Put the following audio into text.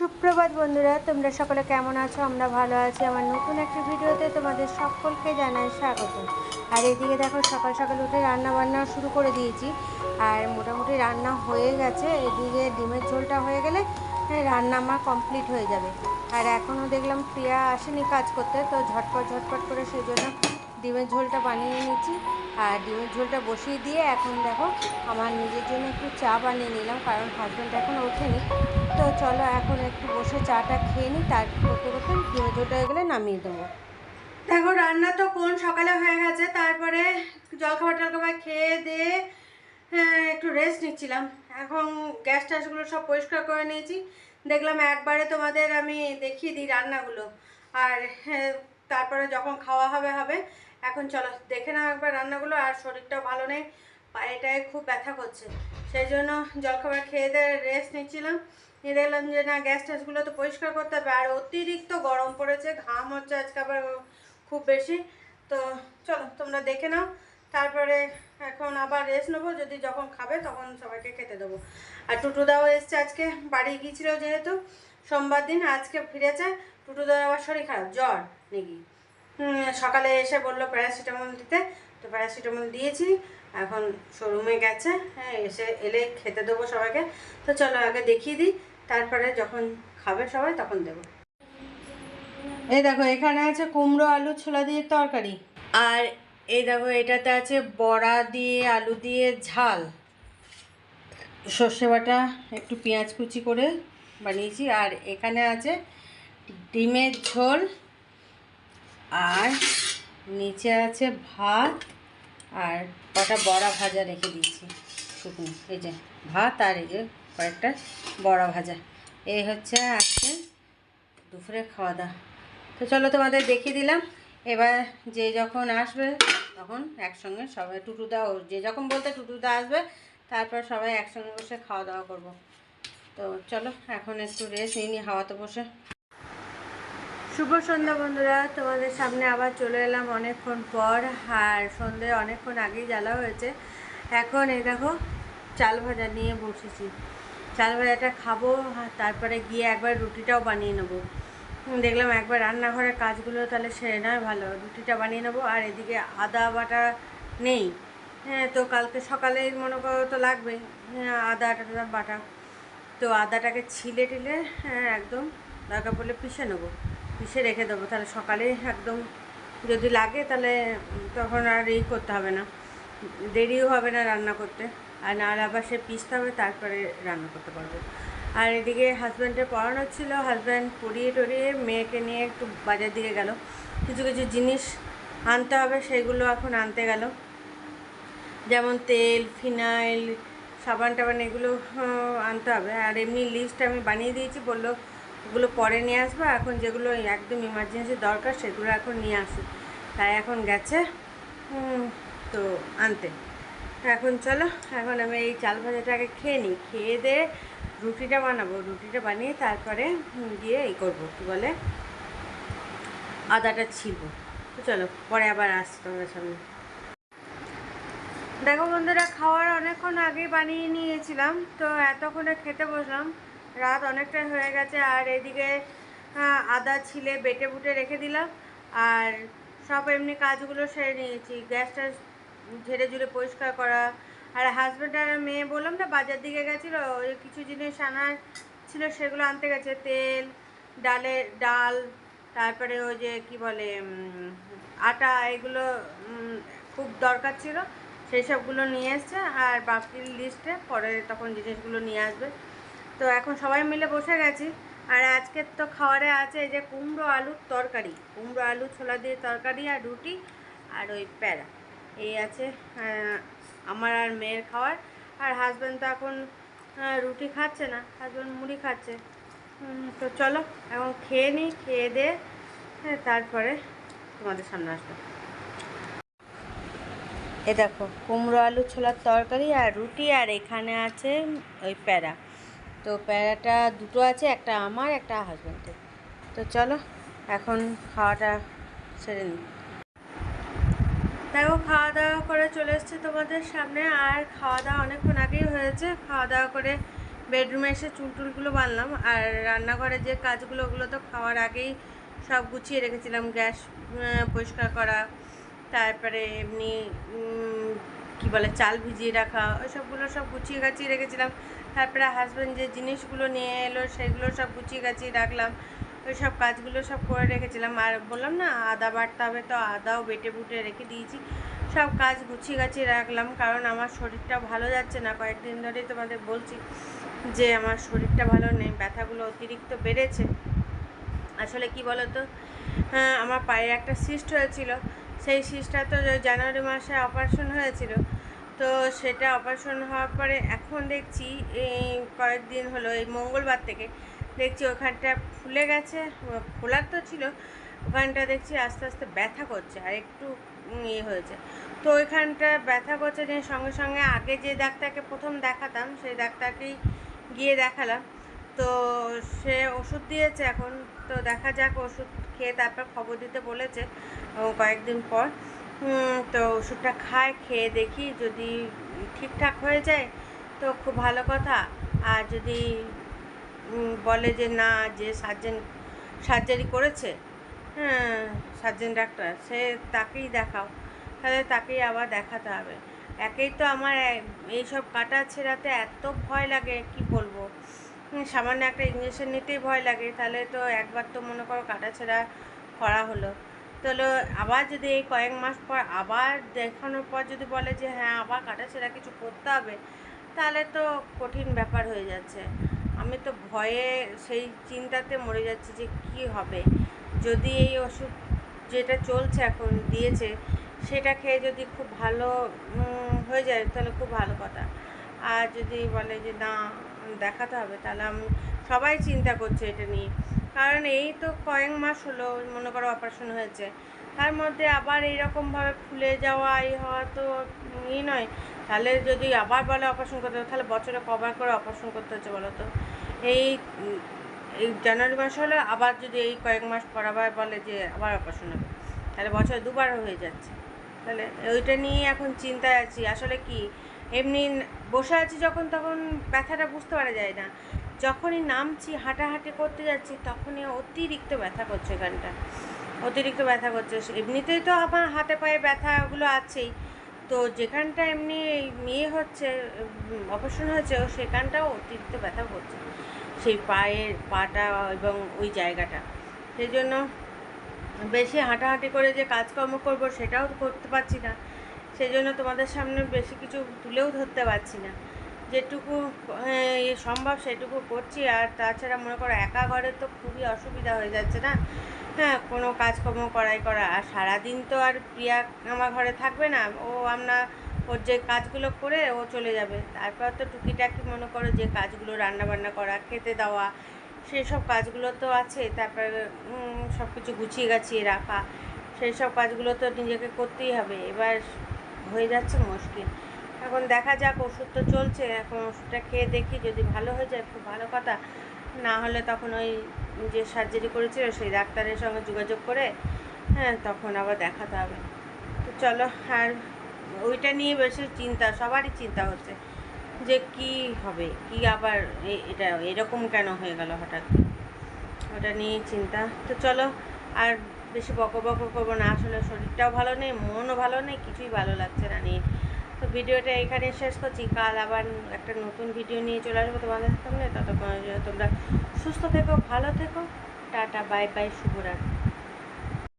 সুপ্রভাত বন্ধুরা, তোমরা সকলে কেমন আছো? আমরা ভালো আছি। আমার নতুন একটি ভিডিওতে তোমাদের সকলকে জানাই স্বাগত। আর এদিকে দেখো, সকাল সকাল উঠে রান্না বান্না শুরু করে দিয়েছি। আর মোটামুটি রান্না হয়ে গেছে। এদিকে ডিমের ঝোলটা হয়ে গেলে রান্না আমার কমপ্লিট হয়ে যাবে। আর এখনও দেখলাম প্রিয়া আসেনি কাজ করতে, তো ঝটপট ঝটপট করে সেই জন্য ডিমের ঝোলটা বানিয়ে নিয়েছি। আর ডিমের ঝোলটা বসিয়ে দিয়ে এখন দেখো, আমার নিজের জন্য একটু চা বানিয়ে নিলাম, কারণ হাজব্যান্ড এখন ওঠেনি। তো চলো এখন একটু বসে চাটা খেয়ে নিই তার করতে করতে হয়ে গেলে নামিয়ে দেবো। দেখো রান্না তো কোন সকালে হয়ে গেছে তারপরে জলখাবার টলখাবার খেয়ে দিয়ে হ্যাঁ একটু রেস্ট নিচ্ছিলাম। এখন গ্যাস ট্যাসগুলো সব পরিষ্কার করে নিয়েছি। দেখলাম একবারে তোমাদের আমি দেখিয়ে দিই রান্নাগুলো। আর হ্যাঁ, তারপরে যখন খাওয়া হবে হবে এখন চলো দেখে নাও একবার রান্নাগুলো আর শরীরটাও ভালো নেই পায়েটায় খুব ব্যথা করছে। সেই জন্য জলখাবার খেয়ে দিয়ে রেস্ট নিচ্ছিলাম। নিয়ে দেখলাম যে, না গ্যাস ট্যাসগুলো তো পরিষ্কার করতে হবে। আর অতিরিক্ত গরম পড়েছে, ঘাম হচ্ছে আজকে আবার খুব বেশি। তো চলো, তোমরা দেখে নাও। তারপরে এখন আবার রেস্ট নেব। যদি যখন খাবে, তখন সবাইকে খেতে দেবো। আর টুটুদাও এসছে আজকে। বাড়ি গিয়েছিল যেহেতু, সোমবার দিন, আজকে ফিরেছে। টুটুদার আবার শরীর খারাপ, জ্বর নাকি? সকালে এসে বলল প্যারাসিটামল দিতে। তো প্যারাসিটামল দিয়েছি। এখন শোরুমে গেছে। হ্যাঁ এসে এলে খেতে দেবো সবাইকে। তো চলো আগে দেখিয়ে দিই। তারপরে যখন খাবে সবাই তখন দেবো। এই দেখো, এখানে আছে কুমড়ো, আলু, ছোলা দিয়ে তরকারি। আর এই দেখো, এটাতে আছে বড়া দিয়ে, আলু দিয়ে ঝাল। সর্ষে বাটা, একটু পেঁয়াজ কুচি করে বানিয়েছি। আর এখানে আছে ডিমের ঝোল। আর নিচে আছে ভাত। আর কটা বড়া ভাজা রেখে দিয়েছি। শুকনো, এই যে ভাত আর এই যে কয়েকটা বড়া ভাজা। এই হচ্ছে আজকে দুপুরে খাওয়া দাওয়া তো চলো তোমাদের দেখিয়ে দিলাম। এবার যে যখন আসবে, তখন একসঙ্গে সবাই টুটুদা ও যে যখন বলতে টুটুদা আসবে, তারপর সবাই একসঙ্গে বসে খাওয়া দাওয়া করব। তো চলো, এখন একটু রেস্ট নিই নি হাওয়াতে বসে। শুভ সন্ধ্যা বন্ধুরা, তোমাদের সামনে আবার চলে এলাম অনেকক্ষণ পর, আর সন্ধে অনেকক্ষণ আগেই জ্বালা হয়েছে। এখন এই দেখো, চাল ভাজা নিয়ে বসেছি। চাল ভাজাটা খাব, তারপরে গিয়ে একবার রুটিটাও বানিয়ে নেব। দেখলাম একবার রান্নাঘরের কাজগুলো তাহলে সেরে নেয় ভালো। রুটিটা বানিয়ে নেব আর এদিকে আদা বাটা নেই। হ্যাঁ তো কালকে সকালে মনে করো তো লাগবে। হ্যাঁ আদা টাদা বাটা। তো আদাটাকে ছিলে টিলে হ্যাঁ একদম দরকার পড়লে পিষে নেব। পিষে রেখে দেবো। তাহলে সকালে একদম যদি লাগে তাহলে তখন আর এই করতে হবে না। দেরিও হবে না রান্না করতে। আর নাহলে আবার সে পিষতে হবে তারপরে রান্না করতে পারব। আর এদিকে হাজব্যান্ডের পড়ানো ছিল। হাজব্যান্ড পড়িয়ে টড়িয়ে মেয়েকে নিয়ে একটু বাজার দিকে গেল। কিছু কিছু জিনিস আনতে হবে, সেগুলো এখন আনতে গেল। যেমন তেল, ফিনাইল, সাবান টাবান এগুলো আনতে হবে। আর এমনি লিস্ট আমি বানিয়ে দিয়েছি, বলল ওগুলো পরে নিয়ে আসব। এখন যেগুলো একদম ইমার্জেন্সি দরকার, সেগুলো এখন নিয়ে আসি। তাই এখন গেছে। তো আনতে। এখন চলো, এখন আমি এই চাল ভাজাটাকে খেয়ে নিই। খেয়ে দিয়ে রুটিটা বানাবো। রুটিটা বানিয়ে তারপরে গিয়ে এই করব, কী বলে? আদাটা ছিলবো তো চলো, পরে আবার আসছি তোমাদের সামনে। দেখো বন্ধুরা, খাওয়ার অনেকক্ষণ আগেই বানিয়ে নিয়েছিলাম, তো এতক্ষণে খেতে বসলাম। রাত অনেকটাই হয়ে গেছে, আর এদিকে আদা ছিলে বেটে বুটে রেখে দিলাম, আর সব এমনি কাজগুলো সেরে নিয়েছি। গ্যাসটা ঝেড়ে ঝুড়ে পরিষ্কার করা। আর হাজব্যান্ড আর মেয়ে বললাম না, বাজার দিকে গেছিল, ওই কিছু জিনিস আনার ছিল, সেগুলো আনতে গেছে। তেল ডালে ডাল, তারপরে ওই যে কি বলে আটা, এগুলো খুব দরকার ছিল। সেই সবগুলো নিয়ে এসছে, আর বাকির লিস্টে পরে তখন জিনিসগুলো নিয়ে আসবে। তো এখন সবাই মিলে বসে গেছি। আর আজকের তো খাবারে আছে এই যে কুমড়ো আলুর তরকারি। কুমড়ো আলু, ছোলা দিয়ে তরকারি আর রুটি আর ওই প্যারা এই আছে আমার আর মেয়ের খাওয়ার। আর হাজব্যান্ড তো এখন রুটি খাচ্ছে না হাজব্যান্ড মুড়ি খাচ্ছে। তো চলো এখন খেয়ে নিই খেয়ে দিয়ে হ্যাঁ, তারপরে তোমাদের সামনে আসব। এ দেখো কুমড়ো আলু ছোলার তরকারি আর রুটি আর এখানে আছে ওই প্যারা তো প্যারাটা দুটো আছে একটা আমার একটা হাজব্যান্ডের তো চলো এখন খাওয়াটা সেরে নিই। দেখো খাওয়া দাওয়া করে চলে এসেছি তোমাদের সামনে। আর খাওয়া দাওয়া অনেকক্ষণ আগেই হয়েছে। খাওয়া দাওয়া করে বেডরুমে এসে চুল টুলগুলো বানলাম আর রান্নাঘরে যে কাজগুলো, ওগুলো তো খাওয়ার আগেই সব গুছিয়ে রেখেছিলাম। গ্যাস পরিষ্কার করা, তারপরে এমনি কি বলে, চাল ভিজিয়ে রাখা ওই সবগুলো সব গুছিয়ে গাছিয়ে রেখেছিলাম। তারপরে হাজব্যান্ড যে জিনিসগুলো নিয়ে এলো, সেগুলো সব গুছিয়ে গাছিয়ে রাখলাম। ওই সব কাজগুলো সব করে রেখেছিলাম। আর বললাম না আদা বাড়তে হবে তো আদাও বেটে বুটে রেখে দিয়েছি। সব কাজ গুছিয়ে গাছিয়ে রাখলাম কারণ আমার শরীরটা ভালো যাচ্ছে না। কয়েকদিন ধরেই তোমাদের বলছি যে আমার শরীরটা ভালো নেই ব্যথাগুলো অতিরিক্ত বেড়েছে। আসলে কি বলো তো হ্যাঁ, আমার পায়ে একটা সিস্ট হয়েছিল। সেই সিস্টটা তো জানুয়ারি মাসে অপারেশন হয়েছিল। তো সেটা অপারেশন হওয়ার পরে এখন দেখছি এই কয়েকদিন হলো এই মঙ্গলবার থেকে দেখছি ওখানটা ফুলে গেছে ফোলার তো ছিল, ওখানটা দেখছি আস্তে আস্তে ব্যথা করছে আর একটু ইয়ে হয়েছে। তো ওইখানটা ব্যথা করছে যে সঙ্গে সঙ্গে আগে যে ডাক্তারকে প্রথম দেখাতাম, সেই ডাক্তারকেই গিয়ে দেখালাম। তো সে ওষুধ দিয়েছে এখন, তো দেখা যাক ওষুধ খেয়ে তারপর খবর দিতে বলেছে কয়েকদিন পর। তো ওষুধটা খায়, খেয়ে দেখি যদি ঠিকঠাক হয়ে যায়, তো খুব ভালো কথা। আর যদি বলে যে, না, যে সার্জেন, সার্জারি করেছে হ্যাঁ সার্জেন ডাক্তার, সে তাকেই দেখাও, তাহলে তাকেই আবার দেখাতে হবে। একেই তো আমার এইসব কাটা ছেঁড়াতে এত ভয় লাগে, কি বলব? সামান্য একটা ইঞ্জেকশন নিতেই ভয় লাগে, তাহলে তো একবার তো মনে করো কাটা ছেঁড়া করা হলো। তাহলে আবার যদি এই কয়েক মাস পর আবার দেখানোর পর যদি বলে যে হ্যাঁ আবার কাটা ছেঁড়া কিছু করতে হবে, তাহলে তো কঠিন ব্যাপার হয়ে যাচ্ছে। আমি তো ভয়ে সেই চিন্তাতে মরে যাচ্ছি যে কি হবে। যদি এই ওষুধ যেটা চলছে এখন দিয়েছে, সেটা খেয়ে যদি খুব ভালো হয়ে যায়, তাহলে খুব ভালো কথা। আর যদি বলে যে না, দেখাতে হবে, তাহলে আমি, সবাই চিন্তা করছে এটা নিয়ে। কারণ এই তো কয়েক মাস হলো, মনে করো অপারেশন হয়েছে। তার মধ্যে আবার এইরকমভাবে ফুলে যাওয়া, এই হওয়া তো ই নয়। তাহলে যদি আবার বলে অপারেশন করতে হবে, তাহলে বছরে কবার করে অপারেশন করতে হচ্ছে বলো তো? এই এই জানুয়ারি মাস হলে আবার যদি এই কয়েক মাস পর আবার বলে যে আবার অপারেশন হবে, তাহলে বছর দুবার হয়ে যাচ্ছে। তাহলে ওইটা নিয়ে এখন চিন্তায় আছি। আসলে কি, এমনি বসে আছি যখন তখন ব্যথাটা বুঝতে পারা যায় না। যখনই নামছি, হাঁটাহাঁটি করতে যাচ্ছি, তখনই অতিরিক্ত ব্যথা করছে এখানটা অতিরিক্ত ব্যথা করছে। এমনিতেই তো আমার হাতে পায়ে ব্যথাগুলো আছেই। তো যেখানটা এমনি ইয়ে হচ্ছে অপারেশন হয়েছে সেখানটাও অতিরিক্ত ব্যথা করছে। সেই পায়ের পাটা এবং ওই জায়গাটা। সেই জন্য বেশি হাঁটাহাঁটি করে যে কাজকর্ম করব সেটাও করতে পারছি না। সেই জন্য তোমাদের সামনে বেশি কিছু তুলেও ধরতে পারছি না। যেটুকু সম্ভব সেটুকু করছি। আর তাছাড়া মনে করো একা ঘরে তো খুবই অসুবিধা হয়ে যাচ্ছে না? হ্যাঁ কোনো কাজকর্ম করাই করা। আর সারাদিন তো আর প্রিয়া আমার ঘরে থাকবে না, ও আমরা, ওর যে কাজগুলো করে ও চলে যাবে। তারপর তো টুকিটাকি মনে করো যে কাজগুলো রান্না বান্না করা, খেতে দেওয়া সেই সব কাজগুলো তো আছে। তারপরে সব কিছু গুছিয়ে গাছিয়ে রাখা সেই সব কাজগুলো তো নিজেকে করতেই হবে। এবার হয়ে যাচ্ছে মুশকিল। এখন দেখা যাক, ওষুধ তো চলছে। এখন ওষুধটা খেয়ে দেখি, যদি ভালো হয়ে যায়, খুব ভালো কথা। না হলে তখন ওই যে সার্জারি করেছিল, সেই ডাক্তারের সঙ্গে যোগাযোগ করে হ্যাঁ তখন আবার দেখাতে হবে। তো চলো, আর ওইটা নিয়ে বেশি চিন্তা, সবারই চিন্তা হচ্ছে যে কি হবে, কি আবার এটা এরকম কেন হয়ে গেল হঠাৎ? ওটা নিয়ে চিন্তা। তো চলো, আর বেশি বকো করব না, আসলে শরীরটাও ভালো নেই, মনও ভালো নেই, কিছুই ভালো লাগছে না নিয়ে। তো ভিডিওটা এখানে শেষ করছি। কাল আবার একটা নতুন ভিডিও নিয়ে চলে আসব তোমাদের সামনে। ততক্ষণ তোমরা সুস্থ থেকো, ভালো থেকো। টাটা, বাই বাই, শুভরাত্রি।